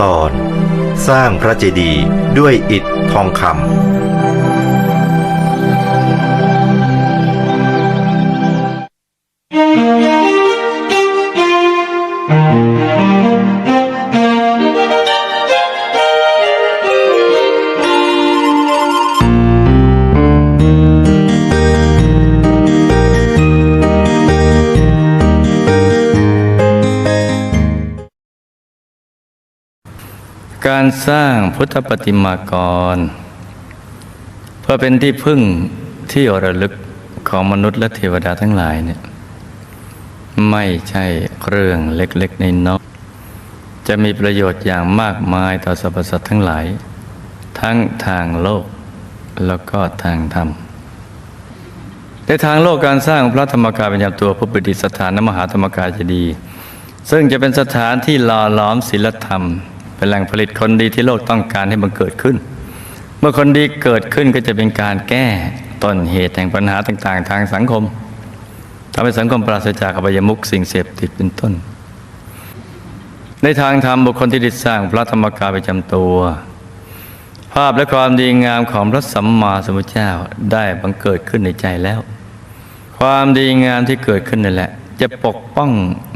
ตอน สร้างพระเจดีย์ด้วยอิฐทองคำ สร้างพุทธปฏิมากร เพื่อเป็นที่พึ่งที่ระลึกของมนุษย์และเทวดาทั้งหลายเนี่ยไม่ใช่เรื่องเล็กๆในน้อยจะมีประโยชน์อย่างมากมายต่อสรรพสัตว์ทั้งหลาย ทั้งทางโลกแล้วก็ทางธรรมในทางโลกการสร้างพระธรรมกายเป็นยามตัวผู้ประดิษฐานนมหาธรรมกายจะดี ซึ่งจะเป็นสถานที่หล่อหลอมศีลธรรม เป็นแหล่งผลิตคนดีที่โลกต้องการให้มันเกิดขึ้น เมื่อคนดีเกิดขึ้นก็จะเป็นการแก้ต้นเหตุแห่งปัญหาต่างๆ ทางสังคมทำให้สังคมปราศจากอบายมุขสิ่งเสพติดเป็นต้น ในทางธรรมบุคคลที่ได้สร้างพระธรรมกายประจำตัว ภาพและความดีงามของพระสัมมาสัมพุทธเจ้าได้บังเกิดขึ้นในใจแล้ว ความดีงามที่เกิดขึ้นนั่นแหละ จะปกป้อง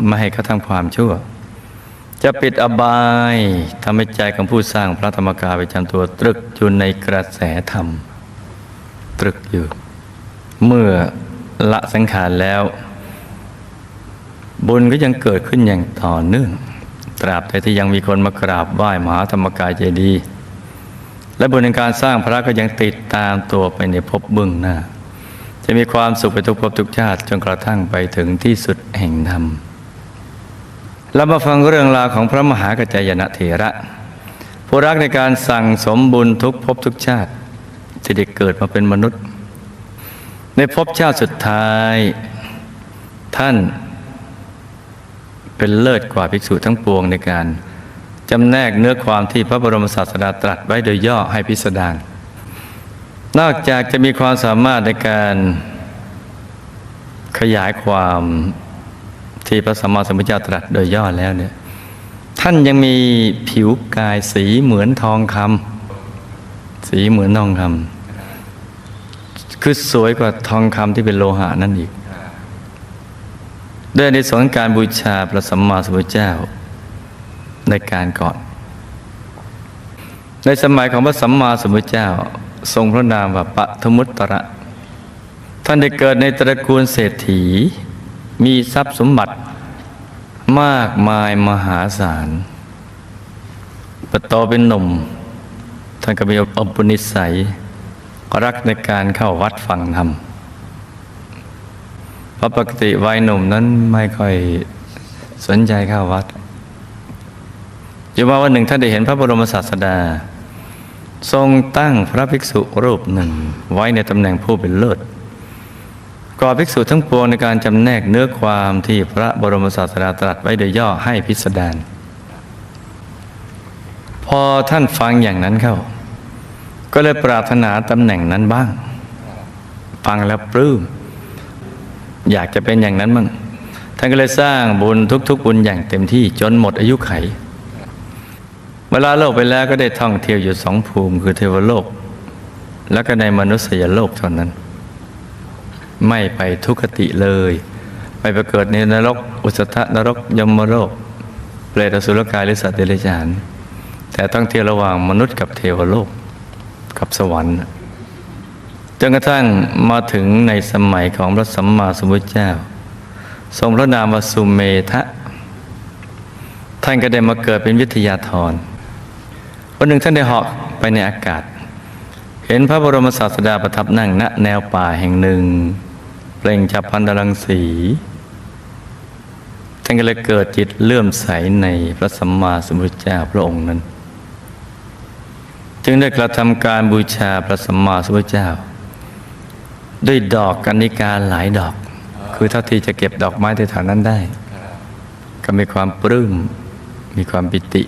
ไม่ให้เขาทำความชั่ว จะปิดอบายทำให้ใจของผู้สร้างพระธรรมกายไปจำตัวตรึกอยู่ในกระแสธรรม ตรึกอยู่ เมื่อละสังขารแล้ว บุญก็ยังเกิดขึ้นอย่างต่อเนื่อง ตราบใดที่ยังมีคนมากราบไหว้มหาธรรมกายเจดีย์และบุญในการสร้างพระก็ยังติดตามตัวไปในภพเบื้องหน้า จะมีความสุขไปทุกภพทุกชาติจนกระทั่งไปถึงที่สุดแห่งธรรม เรามาฟังเรื่องราวของพระมหากัจจายนะเถระ ผู้รักในการสั่งสมบุญทุกภพทุกชาติ ที่ได้เกิดมาเป็นมนุษย์ ในภพชาติสุดท้าย ท่านเป็นเลิศกว่าภิกษุทั้งปวงในการจำแนกเนื้อความที่พระบรมศาสดาตรัสไว้โดยย่อให้พิสดารนอกจากจะมีความสามารถในการขยายความ ที่พระสัมมาสัมพุทธเจ้าตรัสโดยย่อแล้วเนี่ยท่านยังมีผิวกายสีเหมือนทองคำสีเหมือนทองคำคือสวยกว่าทองคำที่เป็นโลหะนั่นอีกด้วยในสนการบูชาพระสัมมาสัมพุทธเจ้าในการก่อน ในสมัยของพระสัมมาสัมพุทธเจ้า ทรงพระนามว่าปัทมุตตระ ท่านได้เกิดในตระกูลเศรษฐี มีทรัพย์สมบัติมากมายมหาศาลปโตเป็นหนุ่ม ท่านก็มีอุปนิสัย รักในการเข้าวัดฟังธรรมเพราะปกติวัยหนุ่มนั้นไม่ค่อยสนใจเข้าวัดอยู่มาวันหนึ่งท่านได้เห็นพระบรมศาสดา ทรงตั้งพระภิกษุรูปหนึ่ง ไว้ในตำแหน่งผู้เป็นเลิศ ก่อภิกษุทั้งปวงในการจำแนกเนื้อความที่พระบรมศาสดาตรัสไว้โดยย่อให้พิสดารพอท่านฟังอย่างนั้นเข้า ก็เลยปรารถนาตำแหน่งนั้นบ้าง ฟังแล้วปลื้มอยากจะเป็นอย่างนั้นมั่งท่านก็เลยสร้างบุญทุก ๆ บุญอย่างเต็มที่จนหมดอายุไข เวลาโลกไปแล้วก็ได้ท่องเที่ยวอยู่สองภูมิ คือเทวโลก แล้วก็ในมนุษยโลกเท่านั้น ไม่ไปทุกขติเลยไปไปเกิดในนรก อุสธนรกยมโลกเปรตสุรกายหรือสัตว์เดรัจฉานแต่ต้องเที่ยวระหว่างมนุษย์กับเทวโลกกับสวรรค์จนกระทั่งมาถึงในสมัยของพระสัมมาสัมพุทธเจ้า ทรงพระนามวสุเมทะ ท่านก็ได้มาเกิดเป็นวิทยาธรวันหนึ่งท่านได้เหาะไปในอากาศ เห็นพระบรมศาสดาประทับนั่งณแนวป่าแห่งหนึ่ง เปล่งจับพันธรังสีท่านก็เลยเกิดจิตเลื่อมใสในพระสัมมาสัมพุทธเจ้าพระองค์นั้น จึงได้กระทำการบูชาพระสัมมาสัมพุทธเจ้า ด้วยดอกกัญญิกาหลายดอก คือเท่าที่จะเก็บดอกไม้ในแถวนั้นได้ ก็มีความปลื้มมีความปิติ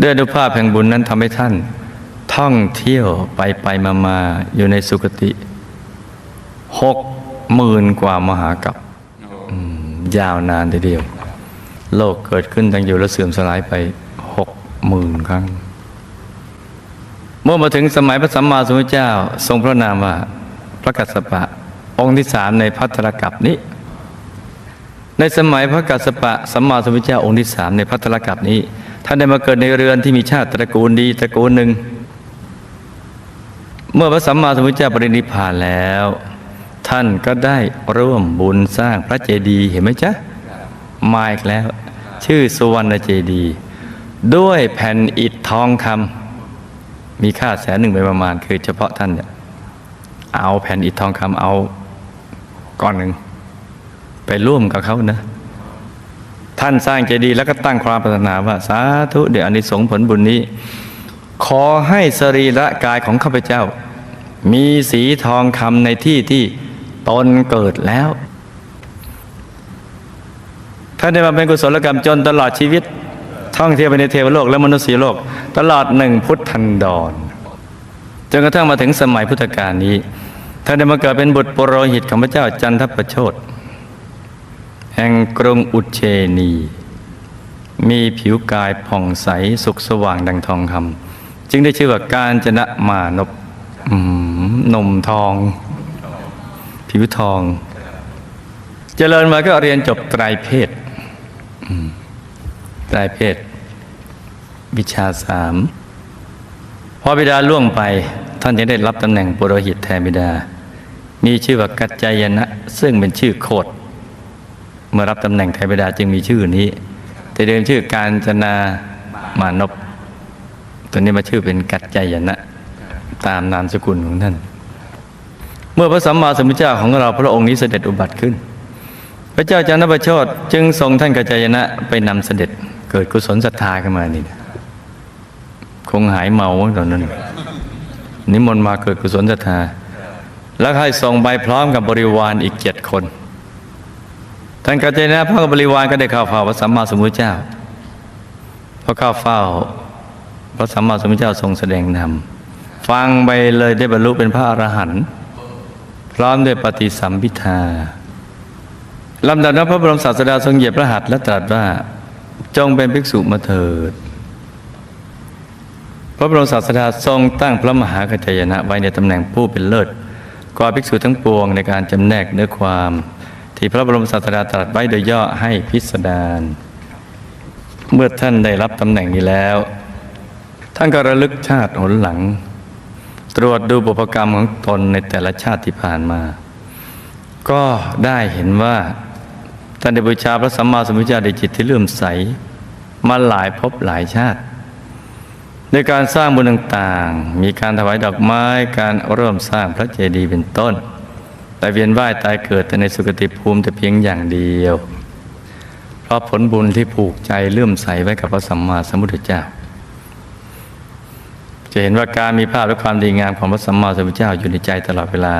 ด้วยอนุภาพแห่งบุญนั้นทำให้ท่าน ท่องเที่ยวไปไปมามาอยู่ในสุคติ หกหมื่นกว่ามหากับยาวนานทีเดียว โลกเกิดขึ้นตั้งอยู่และเสื่อมสลายไปหกหมื่นครั้ง เมื่อมาถึงสมัยพระสัมมาสัมพุทธเจ้า ทรงพระนามว่าพระกัสสปะ องค์ที่สามในพัทธรกัปนี้ ในสมัยพระกัสสปะสัมมาสัมพุทธเจ้าองค์ที่สามในพัทธรกัปนี้ท่านได้มาเกิดในเรือนที่มีชาติตระกูลดีตระกูลหนึ่ง เมื่อพระสัมมาสัมพุทธเจ้าปรินิพพานแล้ว ท่านก็ได้ร่วมบุญสร้างพระเจดีย์เห็นไหมจ๊ะมาอีกแล้ว ชื่อสุวรรณเจดีย์ด้วยแผ่นอิฐทองคำมีค่าแสนหนึ่งไปประมาณ คือเฉพาะท่านเนี่ยเอาแผ่นอิฐทองคำเอาก้อนหนึ่งไปร่วมกับเขานะท่านสร้างเจดีย์แล้วก็ตั้งความปรารถนาว่า สาธุเดี๋ยวอนิสงส์ผลบุญนี้ ขอให้สรีระกายของข้าพเจ้า มีสีทองคำในที่ที่ ตนเกิดแล้ว ท่านได้มาเป็นกุศลกรรมจนตลอดชีวิต ท่องเที่ยวไปในเทวโลกและมนุษยโลก ตลอดหนึ่งพุทธันดรจนกระทั่งมาถึงสมัยพุทธกาลนี้ ท่านได้มาเกิดเป็นบุตรปรหิตของพระเจ้าจันทประโชดแห่งกรุงอุเชนี มีผิวกายผ่องใสสุขสว่างดังทองคำจึงได้ชื่อว่าการจนะมานพอืมนมทอง ผิวทอง เจริญมาก็เรียนจบไตรเพศไตรเพศ วิชาสามพอบิดาล่วงไป ท่านจะได้รับตำแหน่งปุโรหิตแทนบิดา มีชื่อว่ากัจจายนะ ซึ่งเป็นชื่อโคดเมื่อรับตำแหน่งแทนบิดาจึงมีชื่อนี้ แต่เดิมชื่อการจนามานพตัวนี้มาชื่อเป็นกัจจายนะ ตามนามสกุลของท่าน เมื่อพระสัมมาสัมพุทธเจ้าของเราพระองค์นี้เสด็จอุบัติขึ้น พระเจ้าจันทประโชดจึงทรงท่านกัจจายนะไปนำเสด็จเกิดกุศลศรัทธาขึ้นมานี่คงหายเมาตอนนั้น นิมนต์มาเกิดกุศลศรัทธา แล้วให้ส่งไปพร้อมกับบริวารอีกเจ็ดคนท่านกัจจายนะพร้อมกับบริวารก็ได้เข้าเฝ้าพระสัมมาสัมพุทธเจ้าพอเข้าเฝ้าพระสัมมาสัมพุทธเจ้าทรงแสดงธรรมฟังไปเลยได้บรรลุเป็นพระอรหันต์ พร้อมด้วยปฏิสัมพิทาลำดับนั้นพระบรมศาสดาทรงเหยียบพระหัตถ์และตรัสว่า จงเป็นภิกษุมาเถิด พระบรมศาสดาทรงตั้งพระมหากัจจายนะไว้ในตำแหน่งผู้เป็นเลิศกว่าภิกษุทั้งปวงในการจำแนกเนื้อความ ที่พระบรมศาสดาตรัสไว้โดยย่อให้พิสดารเมื่อท่านได้รับตำแหน่งนี้แล้ว ท่านก็ระลึกชาติหนหลัง ตรวจดูบุพกรรมของตนในแต่ละชาติที่ผ่านมา ก็ได้เห็นว่าท่านได้บูชาพระสัมมาสัมพุทธเจ้าด้วยจิตที่เลื่อมใส มาหลายภพหลายชาติในการสร้างบุญต่างๆ มีการถวายดอกไม้ การเริ่มสร้างพระเจดีย์เป็นต้น แต่เวียนว่ายตายเกิดแต่ในสุคติภูมิแต่เพียงอย่างเดียว เพราะผลบุญที่ผูกใจเลื่อมใสไว้กับพระสัมมาสัมพุทธเจ้า จะเห็นว่าการมีภาพและความดีงามของพระสัมมาสัมพุทธเจ้าอยู่ในใจตลอดเวลา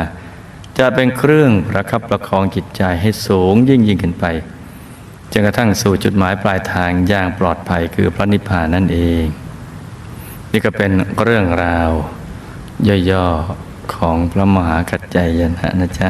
จะเป็นเครื่องประคับประคองจิตใจให้สูงยิ่งยิ่งขึ้นไปจนกระทั่งสู่จุดหมายปลายทางอย่างปลอดภัยคือพระนิพพานนั่นเอง นี่ก็เป็นเรื่องราว ย่อๆของพระมหากัจจายนะนะจ๊ะ